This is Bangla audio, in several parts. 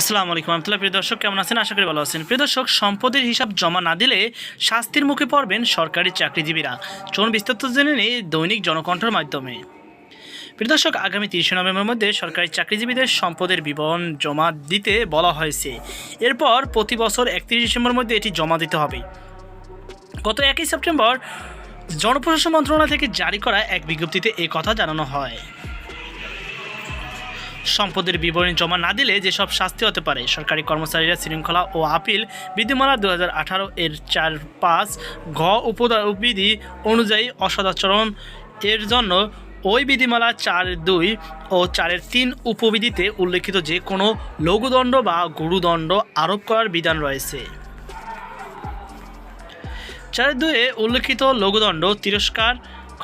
আসসালামু আলাইকুম রহমতুল্লাহ। প্রিয় দর্শক, কেমন আছেন? আশা করি ভালো আছেন। প্রিয় দর্শক, সম্পদের হিসাব জমা না দিলে শাস্তির মুখে পড়বেন সরকারি চাকরিজীবীরা। চলুন বিস্তারিত জেনে নেই দৈনিক জনকণ্ঠের মাধ্যমে। প্রিয় দর্শক, আগামী তিরিশে নভেম্বরের মধ্যে সরকারি চাকরিজীবীদের সম্পদের বিবরণ জমা দিতে বলা হয়েছে। এরপর প্রতি বছর একত্রিশ ডিসেম্বরের মধ্যে এটি জমা দিতে হবে। গত একই সেপ্টেম্বর জনপ্রশাসন মন্ত্রণালয় থেকে জারি করা এক বিজ্ঞপ্তিতে এই কথা জানানো হয়। সম্পদের বিবরণী জমা না দিলে যেসব শাস্তি হতে পারে, সরকারি কর্মচারীরা শৃঙ্খলা ও আপিল বিধিমালা দু হাজার আঠারো এর চার পাঁচ ঘ উপবিধি অনুযায়ী অসদাচরণ এর জন্য ওই বিধিমালা চার দুই ও চারের তিন উপবিধিতে উল্লেখিত যে কোনো লঘুদণ্ড বা গুরুদণ্ড আরোপ করার বিধান রয়েছে। চার দুয়ে উল্লেখিত লঘুদণ্ড, তিরস্কার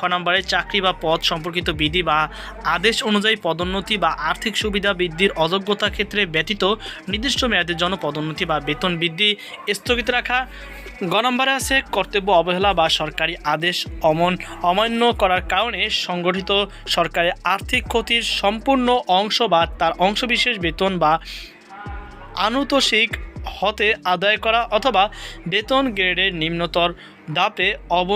খ নম্বরে চাকরি বা পদ সম্পর্কিত বিধি বা আদেশ অনুযায়ী পদোন্নতি বা আর্থিক সুবিধা বৃদ্ধির অযোগ্যতা ক্ষেত্রে ব্যতীত নির্দিষ্ট মেয়াদের জন্য পদোন্নতি বা বেতন বৃদ্ধি স্থগিত রাখা। গ নম্বরে আছে কর্তব্য অবহেলা বা সরকারি আদেশ অমন অমান্য করার কারণে সংগঠিত সরকারের আর্থিক ক্ষতির সম্পূর্ণ অংশ বা তার অংশবিশেষ বেতন বা আনুতোষিক হতে আদায় করা অথবা বেতন গ্রেডের নিম্নতর দাপে অব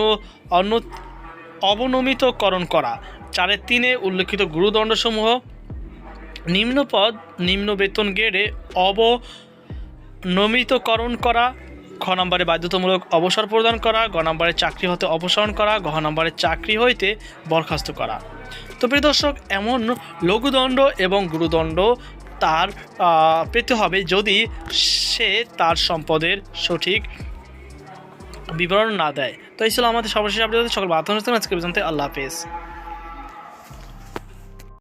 অবনমিতকরণ করা। চারের তিনে উল্লেখিত গুরুদণ্ডসমূহ, নিম্নপদ নিম্ন বেতন গ্রেডে অবনমিতকরণ করা খ নম্বরে বাধ্যতামূলক অবসর প্রদান করা, গ নম্বরে চাকরি হতে অপসারণ করা, ঘ নম্বরে চাকরি হইতে বরখাস্ত করা। তো প্রিয় দর্শক, এমন লঘুদণ্ড এবং গুরুদণ্ড তার পেতে হবে যদি সে তার সম্পদের সঠিক বিবরণ না দেয়। তো এই ছিল আমাদের সর্বশেষ আপডেট সকল বার্তা আজকে পর্যন্ত আল্লাহ হাফেজ।